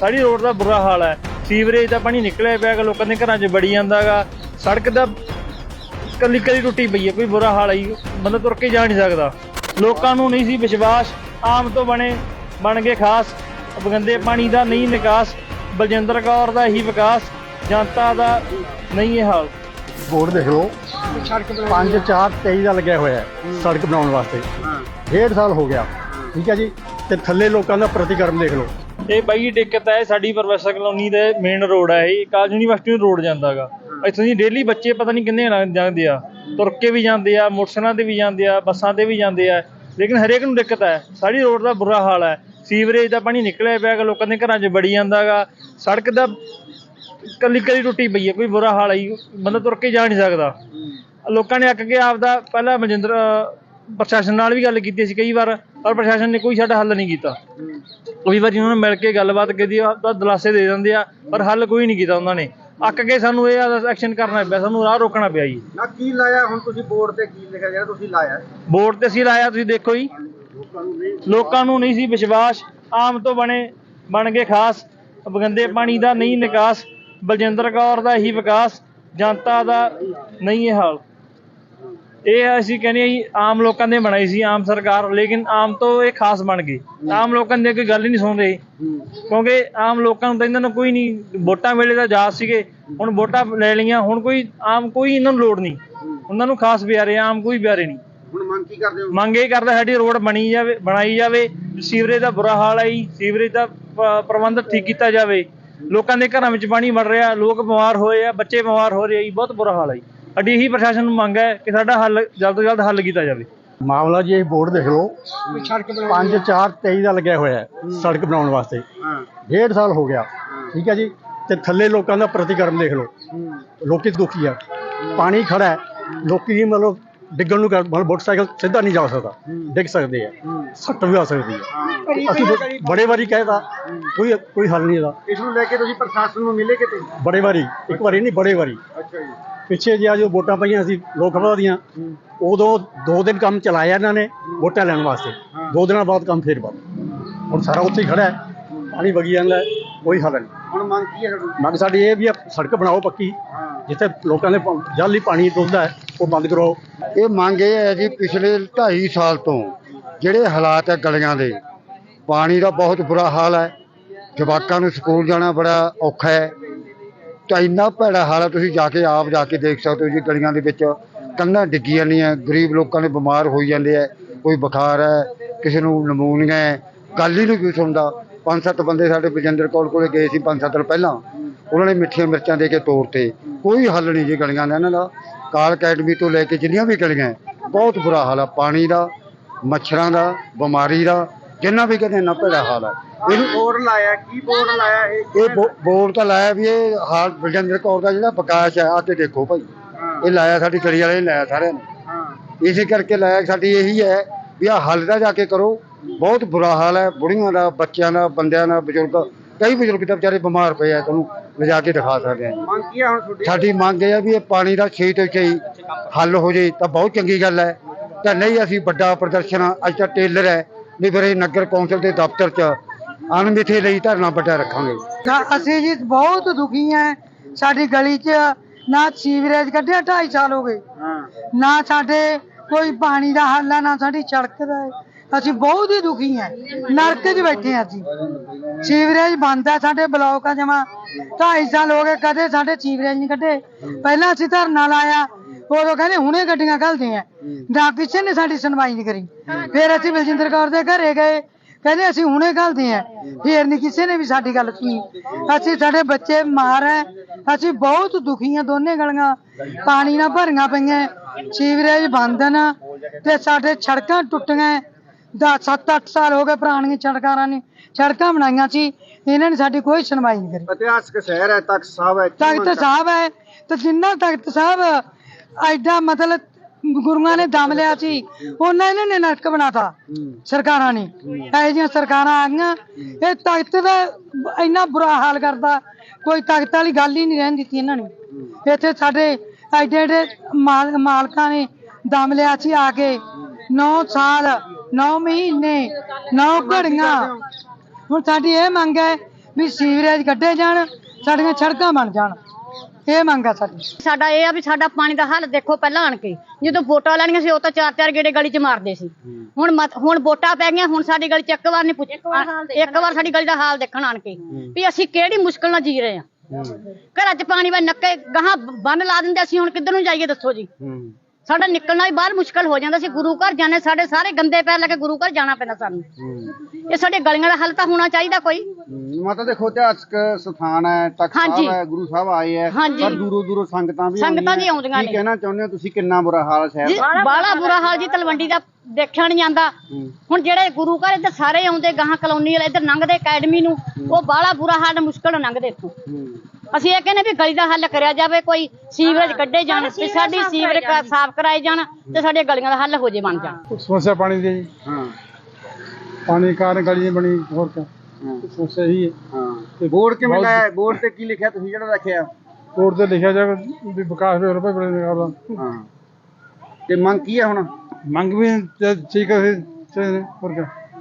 ਸਾਰੀ road ਦਾ ਬੁਰਾ ਹਾਲ ਹੈ। Sewerage ਦਾ ਪਾਣੀ ਨਿਕਲਿਆ ਪਿਆ ਗਾ ਲੋਕਾਂ ਦੇ ਘਰਾਂ 'ਚ ਵੜੀ ਜਾਂਦਾਗਾ ਸੜਕ ਦਾ ਕੱਲੀ ਕੱਲੀ ਟੁੱਟੀ ਪਈ ਹੈ ਕੋਈ ਬੁਰਾ ਹਾਲ ਹੈ। ਬੰਦਾ ਤੁਰ ਕੇ ਜਾ ਨਹੀਂ ਸਕਦਾ। ਲੋਕਾਂ ਨੂੰ ਨਹੀਂ ਸੀ ਵਿਸ਼ਵਾਸ ਆਮ ਤੋਂ ਬਣੇ ਬਣ ਗਏ ਖਾਸ। ਗੰਦੇ ਪਾਣੀ ਦਾ ਨਹੀਂ ਨਿਕਾਸ ਬਲਜਿੰਦਰ ਕੌਰ ਦਾ ਹੀ ਵਿਕਾਸ ਜਨਤਾ ਦਾ ਨਹੀਂ ਇਹ ਹਾਲ। ਬੋਰਡ ਦੇਖ ਲਓ। 5 4 23 ਦਾ ਲੱਗਿਆ ਹੋਇਆ ਹੈ ਸੜਕ ਬਣਾਉਣ ਵਾਸਤੇ। ਡੇਢ ਸਾਲ ਹੋ ਗਿਆ। ਠੀਕ ਹੈ ਜੀ? ਤੇ ਥੱਲੇ ਲੋਕਾਂ ਦਾ ਪ੍ਰਤੀਕਰਮ ਦੇਖ ਲਓ। ਇਹ ਬਾਈ ਦਿੱਕਤ ਹੈ ਸਾਡੀ ਪ੍ਰੋਫੈਸਰ ਕਲੋਨੀ ਦੇ ਮੇਨ ਰੋਡ ਹੈ ਇਹ। ਕਾਲਜ ਯੂਨੀਵਰਸਿਟੀ ਨੂੰ ਰੋਡ ਜਾਂਦਾਗਾ ਇੱਥੋਂ ਦੀ ਡੇਲੀ ਬੱਚੇ ਪਤਾ ਨਹੀਂ ਕਿੰਨੇ ਜਾਂਦੇ ਆ। ਤੁਰ ਕੇ ਵੀ ਜਾਂਦੇ ਆ, ਮੋਟਰਸਾਈਕਲਾਂ ਤੇ ਵੀ ਜਾਂਦੇ ਆ, ਬੱਸਾਂ ਤੇ ਵੀ ਜਾਂਦੇ ਆ। ਲੇਕਿਨ ਹਰੇਕ ਨੂੰ ਦਿੱਕਤ ਹੈ ਸਾਰੀ ਰੋਡ ਦਾ ਬੁਰਾ ਹਾਲ ਹੈ ਸੀਵਰੇਜ ਦਾ ਪਾਣੀ ਨਿਕਲਿਆ ਪਿਆ ਗਾ, ਲੋਕਾਂ ਦੇ ਘਰਾਂ 'ਚ ਵੜੀ ਜਾਂਦਾਗਾ ਸੜਕ ਦਾ ਕੱਲੀ ਕੱਲੀ ਟੁੱਟੀ ਪਈ ਹੈ ਕੋਈ ਬੁਰਾ ਹਾਲ ਹੈ ਜੀ। ਬੰਦਾ ਤੁਰ ਕੇ ਜਾ ਨਹੀਂ ਸਕਦਾ। ਲੋਕਾਂ ਨੇ ਅੱਕ ਕੇ ਆਪਦਾ ਪਹਿਲਾਂ ਮਨਜਿੰਦਰ ਪ੍ਰਸ਼ਾਸਨ ਨਾਲ ਵੀ ਗੱਲ ਕੀਤੀ ਸੀ ਕਈ ਵਾਰ ਪਰ ਪ੍ਰਸ਼ਾਸਨ ਨੇ ਕੋਈ ਸਾਡਾ ਹੱਲ ਨਹੀਂ ਕੀਤਾ। ਕਈ ਵਾਰੀ ਉਹਨਾਂ ਨੂੰ ਮਿਲ ਕੇ ਗੱਲਬਾਤ ਕੀਤੀ ਆ ਤਾਂ ਦਿਲਾਸੇ ਦੇ ਦਿੰਦੇ ਆ ਪਰ ਹੱਲ ਕੋਈ ਨਹੀਂ ਕੀਤਾ ਉਹਨਾਂ ਨੇ। ਅੱਕ ਕੇ ਸਾਨੂੰ ਇਹ ਐਕਸ਼ਨ ਕਰਨਾ ਪਿਆ ਸਾਨੂੰ ਰਾਹ ਰੋਕਣਾ ਪਿਆ ਜੀ। ਨਾ ਕੀ ਲਾਇਆ ਹੁਣ ਤੁਸੀਂ ਬੋਰਡ ਤੇ ਕੀ ਲਿਖਿਆ ਜਿਹੜਾ ਤੁਸੀਂ ਲਾਇਆ? ਬੋਰਡ ਤੇ ਅਸੀਂ ਲਾਇਆ ਤੁਸੀਂ ਦੇਖੋ ਜੀ। ਲੋਕਾਂ ਨੂੰ ਨਹੀਂ ਸੀ ਵਿਸ਼ਵਾਸ ਆਮ ਤੋਂ ਬਣੇ ਬਣ ਗਏ ਖਾਸ। ਗੰਦੇ ਪਾਣੀ ਦਾ ਨਹੀਂ ਨਿਕਾਸ ਬਲਜਿੰਦਰ ਕੌਰ ਦਾ ਹੀ ਵਿਕਾਸ ਜਨਤਾ ਦਾ ਨਹੀਂ ਇਹ ਹਾਲ। ਇਹ ਅਸੀਂ ਕਹਿੰਦੇ ਜੀ ਆਮ ਲੋਕਾਂ ਨੇ ਬਣਾਈ ਸੀ ਆਮ ਸਰਕਾਰ ਲੇਕਿਨ ਆਮ ਤੋਂ ਇਹ ਖਾਸ ਬਣ ਗਈ। ਆਮ ਲੋਕਾਂ ਦੀ ਕੋਈ ਗੱਲ ਹੀ ਨਹੀਂ ਸੁਣਦੇ। ਕਿਉਂਕਿ ਆਮ ਲੋਕਾਂ ਨੂੰ ਤਾਂ ਇਹਨਾਂ ਨੂੰ ਕੋਈ ਨਹੀਂ ਵੋਟਾਂ ਵੇਲੇ ਦਾ ਯਾਦ ਸੀਗੇ ਹੁਣ ਵੋਟਾਂ ਲੈ ਲਈਆਂ ਹੁਣ ਕੋਈ ਆਮ ਕੋਈ ਇਹਨਾਂ ਨੂੰ ਲੋੜ ਨਹੀਂ। ਉਹਨਾਂ ਨੂੰ ਖਾਸ ਪਿਆਰੇ ਆ, ਆਮ ਕੋਈ ਪਿਆਰੇ ਨਹੀਂ। ਹੁਣ ਮੰਗ ਕੀ ਕਰਦੇ ਹੋ? ਮੰਗ ਇਹ ਕਰਦਾ ਸਾਡੀ ਰੋਡ ਬਣੀ ਜਾਵੇ ਬਣਾਈ ਜਾਵੇ ਸੀਵਰੇਜ ਦਾ ਬੁਰਾ ਹਾਲ ਹੈ ਜੀ ਸੀਵਰੇਜ ਦਾ ਪ੍ਰਬੰਧ ਠੀਕ ਕੀਤਾ ਜਾਵੇ। ਲੋਕਾਂ ਦੇ ਘਰਾਂ ਵਿੱਚ ਪਾਣੀ ਵੜ ਰਿਹਾ ਲੋਕ ਬਿਮਾਰ ਹੋਏ ਆ ਬੱਚੇ ਬਿਮਾਰ ਹੋ ਰਹੇ ਆ ਜੀ ਬਹੁਤ ਬੁਰਾ ਹਾਲ ਹੈ ਜੀ। ਸਾਡੀ ਇਹੀ ਪ੍ਰਸ਼ਾਸਨ ਨੂੰ ਮੰਗ ਹੈ ਕਿ ਸਾਡਾ ਹੱਲ ਜਲਦ ਤੋਂ ਜਲਦ ਹੱਲ ਕੀਤਾ ਜਾਵੇ। ਮਾਮਲਾ ਜੀ ਇਹ ਬੋਰਡ ਦੇਖ ਲਓ। ਸੜਕ 5 4 23 ਦਾ ਲੱਗਿਆ ਹੋਇਆ ਹੈ ਸੜਕ ਬਣਾਉਣ ਵਾਸਤੇ। ਹਾਂ। ਡੇਢ ਸਾਲ ਹੋ ਗਿਆ। ਠੀਕ ਹੈ ਜੀ? ਤੇ ਥੱਲੇ ਲੋਕਾਂ ਦਾ ਪ੍ਰਤੀਕਰਮ ਦੇਖ ਲਓ। ਲੋਕੀ ਦੁਖੀ ਆ। ਪਾਣੀ ਖੜਾ ਹੈ। ਲੋਕੀ ਮਤਲਬ ਡਿੱਗਣ ਨੂੰ ਮਤਲਬ ਮੋਟਰਸਾਈਕਲ ਸਿੱਧਾ ਨਹੀਂ ਜਾ ਸਕਦਾ। ਡਿੱਗ ਸਕਦੇ ਆ। ਸੱਟ ਵੀ ਆ ਸਕਦੀ ਹੈ। ਅਸੀਂ ਬੜੇ ਵਾਰੀ ਕਹਿਤਾ ਕੋਈ ਕੋਈ ਹੱਲ ਨਹੀਂ ਇਹਦਾ। ਇਸ ਨੂੰ ਲੈ ਕੇ ਤੁਸੀਂ ਪ੍ਰਸ਼ਾਸਨ ਨੂੰ ਮਿਲੇ ਕਿਤੇ? ਬੜੇ ਵਾਰੀ। ਇੱਕ ਵਾਰੀ ਨਹੀਂ ਬੜੇ ਵਾਰੀ। ਅੱਛਾ ਜੀ। ਪਿੱਛੇ ਜਿਹਾ ਜੋ ਵੋਟਾਂ ਪਈਆਂ ਸੀ ਲੋਕ ਸਭਾ ਦੀਆਂ ਉਦੋਂ ਦੋ ਦਿਨ ਕੰਮ ਚਲਾਇਆ ਇਹਨਾਂ ਨੇ ਵੋਟਾਂ ਲੈਣ ਵਾਸਤੇ। ਦੋ ਦਿਨਾਂ ਬਾਅਦ ਕੰਮ ਫੇਰ ਬੰਦ। ਹੁਣ ਸਾਰਾ ਉੱਥੇ ਹੀ ਖੜਾ ਹੈ। ਪਾਣੀ ਵਗੀ ਜਾਂਦਾ ਕੋਈ ਹੱਲ ਨਹੀਂ। ਹੁਣ ਮੰਗ ਕੀ ਹੈ ਮੰਗ ਸਾਡੀ ਇਹ ਵੀ ਆ, ਸੜਕ ਬਣਾਓ ਪੱਕੀ। ਜਿੱਥੇ ਲੋਕਾਂ ਦੇ ਜਲ ਹੀ ਪਾਣੀ ਡੁੱਲਦਾ ਹੈ ਉਹ ਬੰਦ ਕਰੋ। ਇਹ ਮੰਗ ਇਹ ਹੈ ਜੀ ਪਿਛਲੇ 2.5 ਸਾਲ ਤੋਂ ਜਿਹੜੇ ਹਾਲਾਤ ਹੈ ਗਲੀਆਂ ਦੇ ਪਾਣੀ ਦਾ ਬਹੁਤ ਬੁਰਾ ਹਾਲ ਹੈ। ਜਵਾਕਾਂ ਨੂੰ ਸਕੂਲ ਜਾਣਾ ਬੜਾ ਔਖਾ ਹੈ। ਤਾਂ ਇੰਨਾ ਭੈੜਾ ਹਾਲ ਆ ਤੁਸੀਂ ਜਾ ਕੇ ਆਪ ਜਾ ਕੇ ਦੇਖ ਸਕਦੇ ਹੋ ਜੀ ਗਲੀਆਂ ਦੇ ਵਿੱਚ। ਕੰਨਾਂ ਡਿੱਗੀ ਜਾਂਦੀਆਂ ਗਰੀਬ ਲੋਕਾਂ ਦੇ ਬਿਮਾਰ ਹੋਈ ਜਾਂਦੇ ਆ। ਕੋਈ ਬੁਖਾਰ ਹੈ ਕਿਸੇ ਨੂੰ ਨਮੂਨੀਆ ਹੈ ਗੱਲ ਹੀ ਨਹੀਂ ਕੋਈ ਸੁਣਦਾ। ਪੰਜ ਸੱਤ ਬੰਦੇ ਸਾਡੇ ਬਜਿੰਦਰ ਕੌਰ ਕੋਲੇ ਗਏ ਸੀ ਪੰਜ ਸੱਤ ਦਿਨ ਪਹਿਲਾਂ। ਉਹਨਾਂ ਨੇ ਮਿੱਠੀਆਂ ਮਿਰਚਾਂ ਦੇ ਕੇ ਤੋਰਤੇ। ਕੋਈ ਹੱਲ ਨਹੀਂ ਜੀ ਗਲੀਆਂ ਦਾ ਇਹਨਾਂ ਦਾ। ਕਾਲ ਅਕੈਡਮੀ ਤੋਂ ਲੈ ਕੇ ਜਿੰਨੀਆਂ ਵੀ ਗਲੀਆਂ ਹੈ, ਬਹੁਤ ਬੁਰਾ ਹਾਲ ਆ। ਪਾਣੀ ਦਾ ਮੱਛਰਾਂ ਦਾ ਬਿਮਾਰੀ ਦਾ ਜਿੰਨਾ ਵੀ ਕਹਿੰਦੇ ਇੰਨਾ ਭੈੜਾ ਹਾਲ ਹੈ ਇਹਨੂੰ ਬੋਰਡ ਲਾਇਆ ਕੀ ਬੋਰਡ ਲਾਇਆ ਇਹ? ਇਹ ਬੋ- ਬੋਰਡ ਤਾਂ ਲਾਇਆ ਵੀ ਇਹ ਹਾਲ ਬਲਜਿੰਦਰ ਕੌਰ ਦਾ ਜਿਹੜਾ ਵਿਕਾਸ ਹੈ ਆ ਕੇ ਦੇਖੋ ਭਾਈ। ਇਹ ਲਾਇਆ ਸਾਡੀ ਗਲੀ ਵਾਲੇ ਨੇ ਲਾਇਆ ਸਾਰਿਆਂ ਨੇ। ਹਾਂ। ਇਸੇ ਕਰਕੇ ਲਾਇਆ ਸਾਡੀ ਇਹੀ ਹੈ ਵੀ ਆ ਹੱਲ ਦਾ ਜਾ ਕੇ ਕਰੋ। ਬਹੁਤ ਬੁਰਾ ਹਾਲ ਹੈ ਬੁੜੀਆਂ ਦਾ ਬੱਚਿਆਂ ਦਾ ਬੰਦਿਆਂ ਦਾ ਬਜ਼ੁਰਗ ਕਈ ਬਜ਼ੁਰਗ ਤਾਂ ਵਿਚਾਰੇ ਬਿਮਾਰ ਪਏ ਆ ਤੁਹਾਨੂੰ ਲਿਜਾ ਕੇ ਦਿਖਾ ਸਕਦੇ ਆ। ਮੰਗ ਕੀ ਹੈ ਹੁਣ ਤੁਹਾਡੀ? ਸਾਡੀ ਮੰਗ ਇਹ ਹੈ ਵੀ ਇਹ ਪਾਣੀ ਦਾ ਛੇ ਤੋਂ ਛੇ ਹੱਲ ਹੋ ਜੇ ਤਾਂ ਬਹੁਤ ਚੰਗੀ ਗੱਲ ਹੈ। ਤਾਂ ਨਹੀਂ ਅਸੀਂ ਵੱਡਾ ਪ੍ਰਦਰਸ਼ਨ ਅੱਜ ਤਾਂ ਟੇਲਰ ਹੈ ਨਹੀਂ ਫਿਰ ਇਹ ਨਗਰ ਕੌਂਸਲ ਦੇ ਦਫ਼ਤਰ 'ਚ ਅਣਮਿੱਥੇ ਲਈ ਧਰਨਾ ਵੱਡਾ ਰੱਖਾਂਗੇ। ਤਾਂ ਅਸੀਂ ਜੀ ਬਹੁਤ ਦੁਖੀ ਹਾਂ ਸਾਡੀ ਗਲੀ 'ਚ ਨਾ ਸੀਵਰੇਜ ਕੱਢਿਆ 2.5 ਸਾਲ ਹੋ ਗਏ। ਨਾ ਸਾਡੇ ਕੋਈ ਪਾਣੀ ਦਾ ਹੱਲ ਹੈ ਨਾ ਸਾਡੀ ਸੜਕ ਦਾ। ਅਸੀਂ ਬਹੁਤ ਹੀ ਦੁਖੀ ਹਾਂ ਨਰਕ 'ਚ ਬੈਠੇ ਹਾਂ ਅਸੀਂ। ਸੀਵਰੇਜ ਬੰਦ ਹੈ ਸਾਡੇ ਬਲੌਕ ਆ ਜਮਾ। 2.5 ਸਾਲ ਹੋ ਗਏ ਕਦੇ ਸਾਡੇ ਸੀਵਰੇਜ ਨਹੀਂ ਕੱਢੇ। ਪਹਿਲਾਂ ਅਸੀਂ ਧਰਨਾ ਲਾਇਆ ਉਦੋਂ ਕਹਿੰਦੇ ਹੁਣੇ ਗੱਡੀਆਂ ਘੱਲਦੇ ਆ ਨਾ ਕਿਸੇ ਨੇ ਸਾਡੀ ਸੁਣਵਾਈ ਨਹੀਂ ਕਰੀ। ਫਿਰ ਅਸੀਂ ਬਲਜਿੰਦਰ ਕੌਰ ਦੇ ਘਰੇ ਗਏ। ਕਹਿੰਦੇ ਅਸੀਂ ਹੁਣੇ ਘੱਲਦੇ ਆ ਫਿਰ ਨਹੀਂ ਕਿਸੇ ਨੇ ਵੀ ਸਾਡੀ ਗੱਲ ਸੁਣੀ। ਅਸੀਂ ਸਾਡੇ ਬੱਚੇ ਮਾਰ ਹੈ। ਅਸੀਂ ਬਹੁਤ ਦੁਖੀ ਆ ਦੋਨੇ ਗਲੀਆਂ। ਪਾਣੀ ਨਾਲ ਭਰੀਆਂ ਪਈਆਂ। ਸੀਵਰੇਜ ਬੰਦ ਨਾ। ਤੇ ਸਾਡੇ ਸੜਕਾਂ ਟੁੱਟੀਆਂ। ਦਾ 7-8 ਸਾਲ ਹੋ ਗਏ ਪੁਰਾਣੀਆਂ ਸੜਕਾਂ ਨੇ ਸੜਕਾਂ ਬਣਾਈਆਂ ਸੀ। ਇਹਨਾਂ ਨੇ ਸਾਡੀ ਕੋਈ ਸੁਣਵਾਈ ਨਹੀਂ ਕਰੀ। ਇਤਿਹਾਸਕ ਸ਼ਹਿਰ ਹੈ ਤਖਤ ਸਾਹਿਬ ਹੈ ਤਖਤ ਸਾਹਿਬ ਹੈ। ਤੇ ਜਿੰਨਾ ਤਖਤ ਸਾਹਿਬ ਐਡਾ ਮਤਲਬ ਗੁਰੂਆਂ ਨੇ ਦਮ ਲਿਆ ਸੀ। ਉਹਨਾਂ ਇਹਨਾਂ ਨੇ ਨਰਕ ਬਣਾਤਾ। ਸਰਕਾਰਾਂ ਨੇ। ਇਹੋ ਜਿਹੀਆਂ ਸਰਕਾਰਾਂ ਆ ਗਈਆਂ। ਇਹ ਤਾਕਤ ਦਾ ਇੰਨਾ ਬੁਰਾ ਹਾਲ ਕਰਦਾ। ਕੋਈ ਤਾਕਤ ਵਾਲੀ ਗੱਲ ਹੀ ਨਹੀਂ ਰਹਿਣ ਦਿੱਤੀ ਇਹਨਾਂ ਨੇ। ਇੱਥੇ ਸਾਡੇ ਐਡੇ ਐਡੇ ਮਾਲ- ਮਾਲਕਾਂ ਨੇ ਦਮ ਲਿਆ ਸੀ ਆ ਕੇ। 9 ਸਾਲ 9 ਮਹੀਨੇ 9 ਘੜੀਆਂ। ਹੁਣ ਸਾਡੀ ਇਹ ਮੰਗ ਹੈ ਵੀ ਸੀਵਰੇਜ ਕੱਢੇ ਜਾਣ, ਸਾਡੀਆਂ ਸੜਕਾਂ ਬਣ ਜਾਣ। ਇਹ ਮੰਗ ਆ ਸਾਡੀ। ਸਾਡਾ ਇਹ ਆ ਵੀ ਸਾਡਾ ਪਾਣੀ ਦਾ ਹੱਲ ਦੇਖੋ ਪਹਿਲਾਂ ਆਣ ਕੇ। ਜਦੋਂ ਵੋਟਾਂ ਲੈਣੀਆਂ ਸੀ ਉਹ ਤਾਂ ਚਾਰ ਚਾਰ ਗੇੜੇ ਗਲੀ 'ਚ ਮਾਰਦੇ ਸੀ। ਹੁਣ ਮਤ- ਹੁਣ ਵੋਟਾਂ ਪੈ ਗਈਆਂ ਹੁਣ ਸਾਡੀ ਗਲੀ 'ਚ ਇੱਕ ਵਾਰ ਨਹੀਂ ਪੁੱਛ ਇੱਕ ਵਾਰ ਸਾਡੀ ਗਲੀ ਦਾ ਹਾਲ ਦੇਖਣ ਆਣ ਕੇ। ਵੀ ਅਸੀਂ ਕਿਹੜੀ ਮੁਸ਼ਕਲ ਨਾਲ ਜੀ ਰਹੇ ਆ ਘਰਾਂ 'ਚ ਪਾਣੀ ਵਾ ਨੱਕੇ ਗਾਹਾਂ ਬੰਨ ਲਾ ਦਿੰਦੇ ਅਸੀਂ ਹੁਣ ਕਿੱਧਰ ਨੂੰ ਜਾਈਏ ਦੱਸੋ ਜੀ। ਸਾਡਾ ਨਿਕਲਣਾ ਵੀ ਬਾਹਰ ਮੁਸ਼ਕਲ ਹੋ ਜਾਂਦਾ ਸੀ। ਗੁਰੂ ਘਰ ਜਾਣੇ ਸਾਡੇ ਸਾਰੇ ਗੰਦੇ ਪੈਰ ਲੈ ਕੇ ਗੁਰੂ ਘਰ ਜਾਣਾ ਪੈਂਦਾ ਸਾਨੂੰ। ਇਹ ਸਾਡੇ ਗਲੀਆਂ ਦਾ ਹੱਲ ਤਾਂ ਹੋਣਾ ਚਾਹੀਦਾ ਕੋਈ। ਮਾਤਾ ਦੇਖੋ ਇਤਿਹਾਸਕ ਸਥਾਨ ਹੈ ਤਖਤ। ਸਾਹਿਬ ਹੈ ਗੁਰੂ ਸਾਹਿਬ ਆਏ ਹੈ। ਪਰ ਦੂਰੋਂ ਦੂਰੋਂ ਸੰਗਤਾਂ ਵੀ ਸੰਗਤਾਂ ਵੀ ਆਉਂਦੀਆਂ ਕੀ ਨੇ। ਕਹਿਣਾ ਚਾਹੁੰਦੇ ਹੋ ਤੁਸੀਂ? ਕਿੰਨਾ ਬੁਰਾ ਹਾਲ ਹੈ ਸ਼ਹਿਰ ਦਾ ਬਾਲਾ ਬੁਰਾ ਹਾਲ ਜੀ ਤਲਵੰਡੀ ਦਾ ਦੇਖਿਆ ਨਹੀਂ ਜਾਂਦਾ ਹੁਣ ਜਿਹੜੇ ਗੁਰੂ ਘਰ ਇੱਧਰ ਸਾਰੇ ਆਉਂਦੇ ਗਾਹਾਂ ਕਲੋਨੀ ਵਾਲੇ ਇੱਧਰ ਲੰਘਦੇ ਅਕੈਡਮੀ ਨੂੰ ਉਹ ਬਾਲਾ ਬੁਰਾ ਹਾਲ ਮੁਸ਼ਕਲ ਲੰਘਦੇ ਇੱਥੋਂ। ਅਸੀਂ ਇਹ ਕਹਿੰਦੇ ਵੀ ਗਲੀ ਦਾ ਹੱਲ ਕਰਿਆ ਜਾਵੇ ਕੋਈ ਸੀਵਰੇਜ ਕੱਢੇ ਜਾਣ ਤੇ ਸਾਡੀ ਸੀਵਰੇਜ ਕ- ਸਾਫ਼ ਕਰਾਏ ਜਾਣ ਤੇ ਸਾਡੀਆਂ ਗਲੀਆਂ ਦਾ ਹੱਲ ਹੋ ਜੇ ਬਣ ਜਾਣ। ਸਮੱਸਿਆ ਪਾਣੀ ਦੀ ਜੀ। ਹਾਂ। ਪਾਣੀ ਕਾਰਨ ਗਲੀ ਨਹੀਂ ਬਣੀ ਹੋਰ ਹਾਂ। ਸਮੱਸਿਆ ਹੀ। ਹੈ। ਹਾਂ ਬੋਰਡ ਕਿਵੇਂ ਲਾਇਆ? ਬੋਰਡ ਤੇ ਕੀ ਲਿਖਿਆ ਤੁਸੀਂ ਜਿਹੜਾ ਰੱਖਿਆ? ਕੋਰਟ ਤੇ ਲਿਖਿਆ ਜਾਵੇ ਵੀ ਵਿਕਾਸ ਦੇ ਰੁਪਏ ਬੜੇ ਨਿਕਾਲਦਾ ਹਾਂ। ਤੇ ਮੰਗ ਕੀ ਹੈ ਹੁਣ? ਮੰਗ ਵੀ ਠੀਕ ਹੈ ਹੋਰ ਕਿਆ।